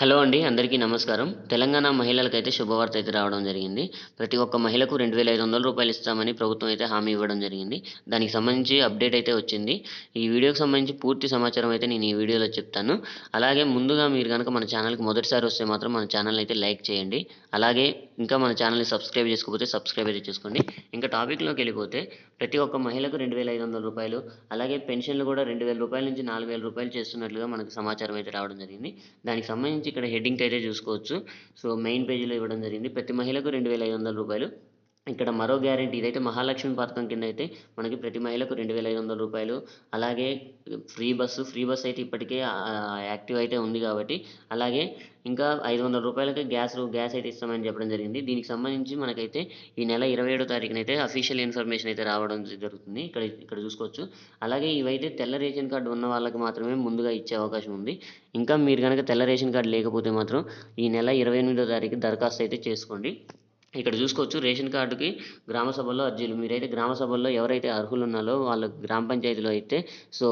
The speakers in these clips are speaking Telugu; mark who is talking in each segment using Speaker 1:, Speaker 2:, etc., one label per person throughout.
Speaker 1: హలో అండి అందరికీ నమస్కారం. తెలంగాణ మహిళలకైతే శుభవార్త అయితే రావడం జరిగింది. ప్రతి ఒక్క మహిళకు రెండు వేల ఐదు వందల రూపాయలు ఇస్తామని ప్రభుత్వం అయితే హామీ ఇవ్వడం జరిగింది. దానికి సంబంధించి అప్డేట్ అయితే వచ్చింది. ఈ వీడియోకి సంబంధించి పూర్తి సమాచారం అయితే నేను ఈ వీడియోలో చెప్తాను. అలాగే ముందుగా మీరు కనుక మన ఛానల్కి మొదటిసారి వస్తే మాత్రం మన ఛానల్ అయితే లైక్ చేయండి. అలాగే ఇంకా మన ఛానల్ని సబ్స్క్రైబ్ చేసుకోకపోతే సబ్స్క్రైబ్ అయితే చేసుకోండి. ఇంకా టాపిక్లోకి వెళ్ళిపోతే ప్రతి ఒక్క మహిళకు రెండు వేల ఐదు వందల రూపాయలు అలాగే పెన్షన్లు కూడా రెండు వేల రూపాయల నుంచి నాలుగు వేల రూపాయలు చేస్తున్నట్లుగా మనకు సమాచారం అయితే రావడం జరిగింది. దానికి సంబంధించి ఇక్కడ హెడ్డింగ్ అయితే చూసుకోవచ్చు. సో మెయిన్ పేజీలో ఇవ్వడం జరిగింది. ప్రతి మహిళకు రెండు వేల ఐదు వందల రూపాయలు. ఇక్కడ మరో గ్యారెంటీ ఇదైతే మహాలక్ష్మి పథకం కింద అయితే మనకి ప్రతి మహిళకు రెండు వేల ఐదు వందల రూపాయలు. అలాగే ఫ్రీ బస్సు ఫ్రీ బస్ అయితే ఇప్పటికే యాక్టివ్ అయితే ఉంది కాబట్టి. అలాగే ఇంకా ఐదు వందల రూపాయలకి గ్యాస్ గ్యాస్ అయితే ఇస్తామని చెప్పడం జరిగింది. దీనికి సంబంధించి మనకైతే ఈ నెల ఇరవై ఏడో తారీఖున అయితే అఫీషియల్ ఇన్ఫర్మేషన్ అయితే రావడం జరుగుతుంది. ఇక్కడ ఇక్కడ చూసుకోవచ్చు. అలాగే ఇవైతే తెల్ల రేషన్ కార్డు ఉన్న వాళ్ళకి మాత్రమే ముందుగా ఇచ్చే అవకాశం ఉంది. ఇంకా మీరు కనుక తెల్ల రేషన్ కార్డు లేకపోతే మాత్రం ఈ నెల ఇరవై ఎనిమిదో తారీఖు దరఖాస్తు అయితే చేసుకోండి. ఇక్కడ చూసుకోవచ్చు రేషన్ కార్డుకి గ్రామ సభల్లో అర్జీలు. మీరైతే గ్రామ సభల్లో ఎవరైతే అర్హులు ఉన్నారో వాళ్ళ గ్రామ పంచాయతీలో అయితే సో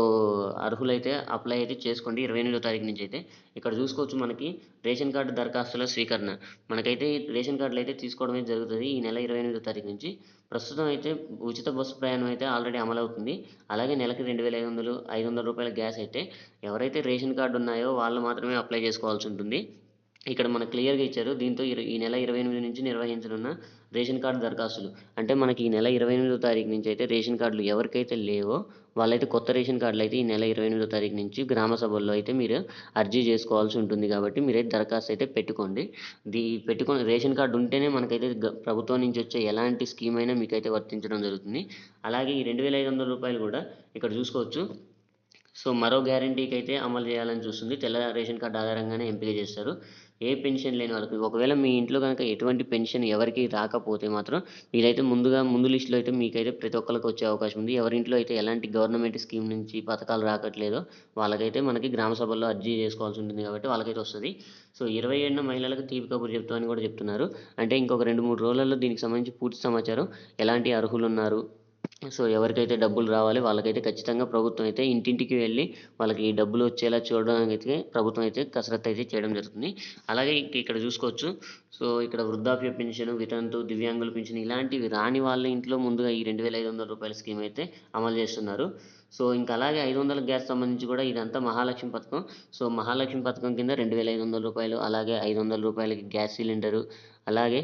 Speaker 1: అర్హులైతే అప్లై అయితే చేసుకోండి ఇరవై ఎనిమిదో తారీఖు నుంచి అయితే. ఇక్కడ చూసుకోవచ్చు మనకి రేషన్ కార్డు దరఖాస్తుల స్వీకరణ. మనకైతే రేషన్ కార్డులు అయితే తీసుకోవడమే జరుగుతుంది ఈ నెల ఇరవై ఎనిమిదో తారీఖు నుంచి. ప్రస్తుతం అయితే ఉచిత బస్సు ప్రయాణం అయితే ఆల్రెడీ అమలవుతుంది. అలాగే నెలకి రెండు వేల ఐదు వందలు ఐదు వందల రూపాయల గ్యాస్ అయితే ఎవరైతే రేషన్ కార్డు ఉన్నాయో వాళ్ళు మాత్రమే అప్లై చేసుకోవాల్సి ఉంటుంది. ఇక్కడ మనకు క్లియర్గా ఇచ్చారు. దీంతో ఈ నెల ఇరవై ఎనిమిది నుంచి నిర్వహించనున్న రేషన్ కార్డు దరఖాస్తులు. అంటే మనకి ఈ నెల ఇరవై ఎనిమిదో తారీఖు నుంచి అయితే రేషన్ కార్డులు ఎవరికైతే లేవో వాళ్ళైతే కొత్త రేషన్ కార్డులు అయితే ఈ నెల ఇరవై ఎనిమిదో తారీఖు నుంచి గ్రామ సభల్లో అయితే మీరు అర్జీ చేసుకోవాల్సి ఉంటుంది కాబట్టి మీరైతే దరఖాస్తు అయితే పెట్టుకోండి. దీ పెట్టుకుని రేషన్ కార్డు ఉంటేనే మనకైతే ప్రభుత్వం నుంచి వచ్చే ఎలాంటి స్కీమ్ అయినా మీకైతే వర్తించడం జరుగుతుంది. అలాగే ఈ రెండు వేల ఐదు వందల రూపాయలు కూడా ఇక్కడ చూసుకోవచ్చు. సో మరో గ్యారంటీకి అయితే అమలు చేయాలని చూస్తుంది. తెల్ల రేషన్ కార్డు ఆధారంగానే ఎంపిక చేస్తారు. ఏ పెన్షన్ లేని వాళ్ళకి ఒకవేళ మీ ఇంట్లో కనుక ఎటువంటి పెన్షన్ ఎవరికి రాకపోతే మాత్రం మీరైతే ముందుగా ముందు లిస్టులో అయితే మీకైతే ప్రతి ఒక్కరికి వచ్చే అవకాశం ఉంది. ఎవరింట్లో అయితే ఎలాంటి గవర్నమెంట్ స్కీమ్ నుంచి పథకాలు రాకట్లేదో వాళ్ళకైతే మనకి గ్రామ సభల్లో అర్జీ చేసుకోవాల్సి ఉంటుంది కాబట్టి వాళ్ళకైతే వస్తుంది. సో ఇరవై ఏడున మహిళలకు తీపి కబురు చెప్తామని కూడా చెప్తున్నారు. అంటే ఇంకొక రెండు మూడు రోజులలో దీనికి సంబంధించి పూర్తి సమాచారం ఎలాంటి అర్హులు ఉన్నారు సో ఎవరికైతే డబ్బులు రావాలి వాళ్ళకైతే ఖచ్చితంగా ప్రభుత్వం అయితే ఇంటింటికి వెళ్ళి వాళ్ళకి ఈ డబ్బులు వచ్చేలా చూడడానికి అయితే ప్రభుత్వం అయితే కసరత్తు అయితే చేయడం జరుగుతుంది. అలాగే ఇక్కడ చూసుకోవచ్చు. సో ఇక్కడ వృద్ధాప్య పెన్షన్ వితంతు దివ్యాంగుల పెన్షన్ ఇలాంటివి రాని వాళ్ళ ఇంట్లో ముందుగా ఈ రెండు వేల ఐదు వందల రూపాయల స్కీమ్ అయితే అమలు చేస్తున్నారు. సో ఇంకా అలాగే ఐదు వందల గ్యాస్ సంబంధించి కూడా ఇదంతా మహాలక్ష్మి పథకం. సో మహాలక్ష్మి పథకం కింద రెండు వేల ఐదు వందల రూపాయలు అలాగే ఐదు వందల రూపాయలకి గ్యాస్ సిలిండరు అలాగే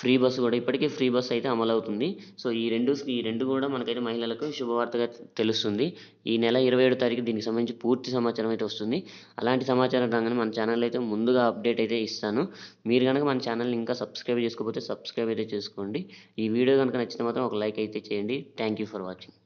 Speaker 1: ఫ్రీ బస్సు కూడా ఇప్పటికే ఫ్రీ బస్సు అయితే అమలవుతుంది. సో ఈ రెండు ఈ రెండు కూడా మనకైతే మహిళలకు శుభవార్తగా తెలుస్తుంది. ఈ నెల ఇరవై ఏడు తారీఖు దీనికి సంబంధించి పూర్తి సమాచారం అయితే వస్తుంది. అలాంటి సమాచారం రాగానే మన ఛానల్ అయితే ముందుగా అప్డేట్ అయితే ఇస్తాను. మీరు కనుక మన ఛానల్ని ఇంకా సబ్స్క్రైబ్ చేసుకోకపోతే సబ్స్క్రైబ్ అయితే చేసుకోండి. ఈ వీడియో కనుక నచ్చితే మాత్రం ఒక లైక్ అయితే చేయండి. Thank you for watching.